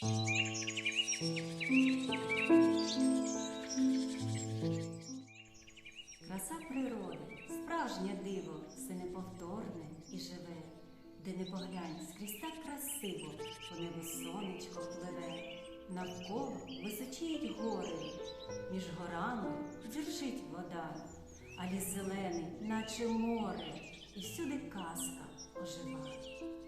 Краса природи, справжнє диво, все неповторне і живе, де не поглянь, скрізь так красиво, по небу сонечко пливе, навколо височіють гори, між горами дзюрчить вода, а ліс зелений, наче море, і всюди казка ожива.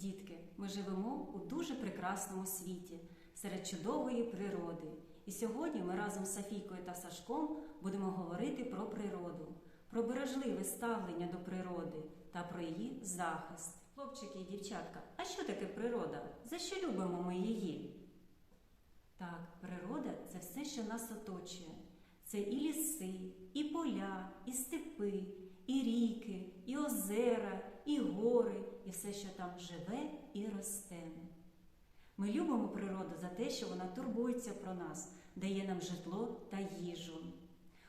Дітки, ми живемо у дуже прекрасному світі, серед чудової природи. І сьогодні ми разом з Софійкою та Сашком будемо говорити про природу, про бережливе ставлення до природи та про її захист. Хлопчики і дівчатка, а що таке природа? За що любимо ми її? Так, природа це все, що нас оточує. Це і ліси, і поля, і степи, і ріки, і озера, і гори, і все, що там живе і росте. Ми любимо природу за те, що вона турбується про нас, дає нам житло та їжу,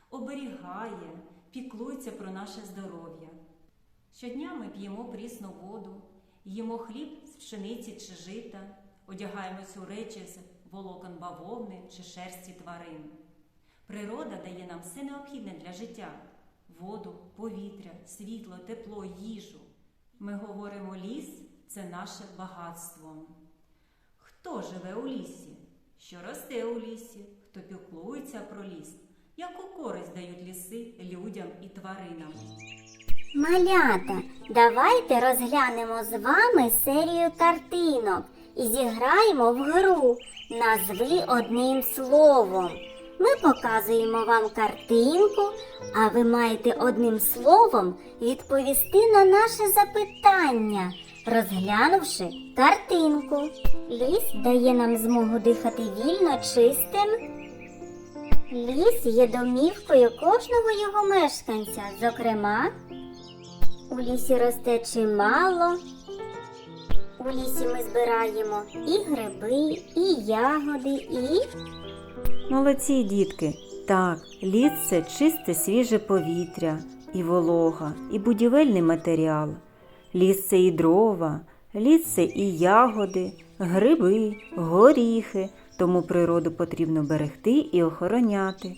оберігає, піклується про наше здоров'я. Щодня ми п'ємо прісну воду, їмо хліб з пшениці чи жита, одягаємось у речі з волокон бавовни чи шерсті тварин. Природа дає нам все необхідне для життя воду, повітря, світло, тепло, їжу. Ми говоримо ліс це наше багатство. Хто живе у лісі? Що росте у лісі? Хто піклується про ліс? Яку користь дають ліси людям і тваринам? Малята, давайте розглянемо з вами серію картинок і зіграємо в гру Назви одним словом. Ми показуємо вам картинку, а ви маєте одним словом відповісти на наше запитання, розглянувши картинку. Ліс дає нам змогу дихати вільно чистим. Ліс є домівкою кожного його мешканця, зокрема, у лісі росте чимало. У лісі ми збираємо і гриби, і ягоди, і Молодці, дітки! Так, ліс це чисте свіже повітря, і волога, і будівельний матеріал. Ліс це і дрова, ліс це і ягоди, гриби, горіхи, тому природу потрібно берегти і охороняти.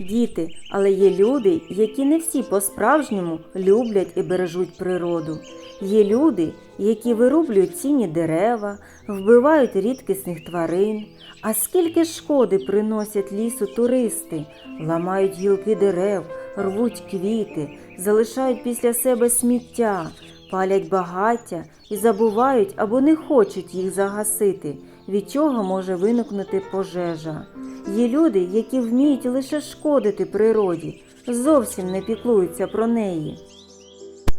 Діти, але є люди, які не всі по-справжньому люблять і бережуть природу. Є люди, які вирублюють цінні дерева, вбивають рідкісних тварин. А скільки шкоди приносять лісу туристи, ламають гілки дерев, рвуть квіти, залишають після себе сміття, палять багаття і забувають або не хочуть їх загасити, від чого може виникнути пожежа. Є люди, які вміють лише шкодити природі, зовсім не піклуються про неї.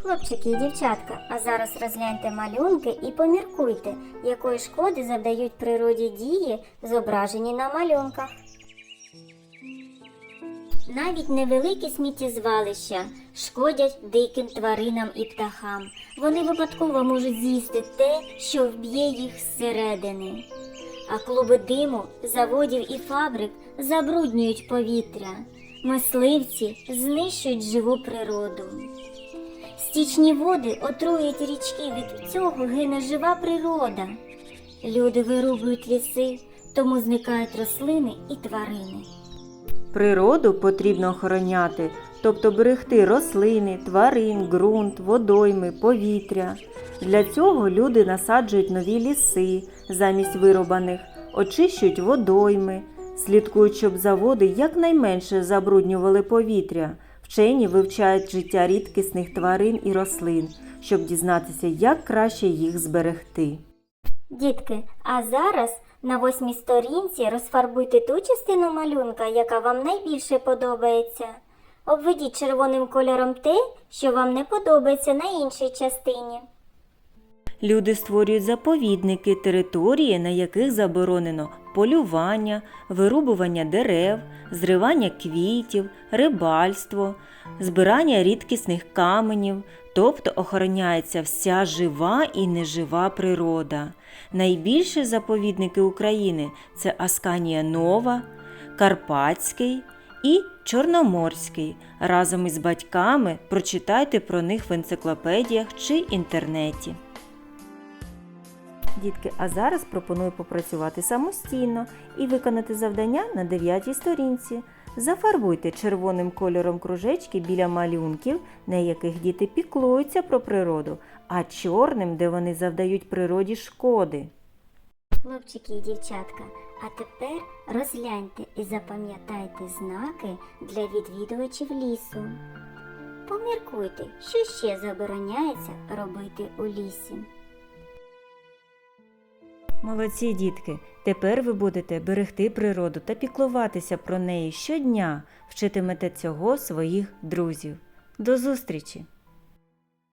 хлопчики і дівчатка. А зараз розгляньте малюнки і поміркуйте, якої шкоди завдають природі дії, зображені на малюнках. Навіть невеликі сміттєзвалища шкодять диким тваринам і птахам. Вони випадково можуть з'їсти те, що вб'є їх зсередини. А клуби диму, заводів і фабрик забруднюють повітря. Мисливці знищують живу природу. Стічні води отруюють річки, від цього гине жива природа. Люди вирубують ліси, тому зникають рослини і тварини. Природу потрібно охороняти, тобто берегти рослини, тварин, ґрунт, водойми, повітря. Для цього люди насаджують нові ліси замість вирубаних, очищують водойми, слідкують, щоб заводи якнайменше забруднювали повітря. Вчені вивчають життя рідкісних тварин і рослин, щоб дізнатися, як краще їх зберегти. Дітки, а зараз на восьмій сторінці розфарбуйте ту частину малюнка, яка вам найбільше подобається. Обведіть червоним кольором те, що вам не подобається на іншій частині. Люди створюють заповідники, території, на яких заборонено полювання, вирубування дерев, зривання квітів, рибальство, збирання рідкісних каменів, тобто охороняється вся жива і нежива природа. Найбільші заповідники України це Асканія Нова, Карпатський і Чорноморський. Разом із батьками прочитайте про них в енциклопедіях чи інтернеті. Дітки, а зараз пропоную попрацювати самостійно і виконати завдання на 9 сторінці. Зафарбуйте червоним кольором кружечки біля малюнків, на яких діти піклуються про природу, а чорним, де вони завдають природі шкоди. Хлопчики і дівчатка, а тепер розгляньте і запам'ятайте знаки для відвідувачів лісу. Поміркуйте, що ще забороняється робити у лісі. Молодці дітки, тепер ви будете берегти природу та піклуватися про неї щодня, вчитимете цього своїх друзів. До зустрічі!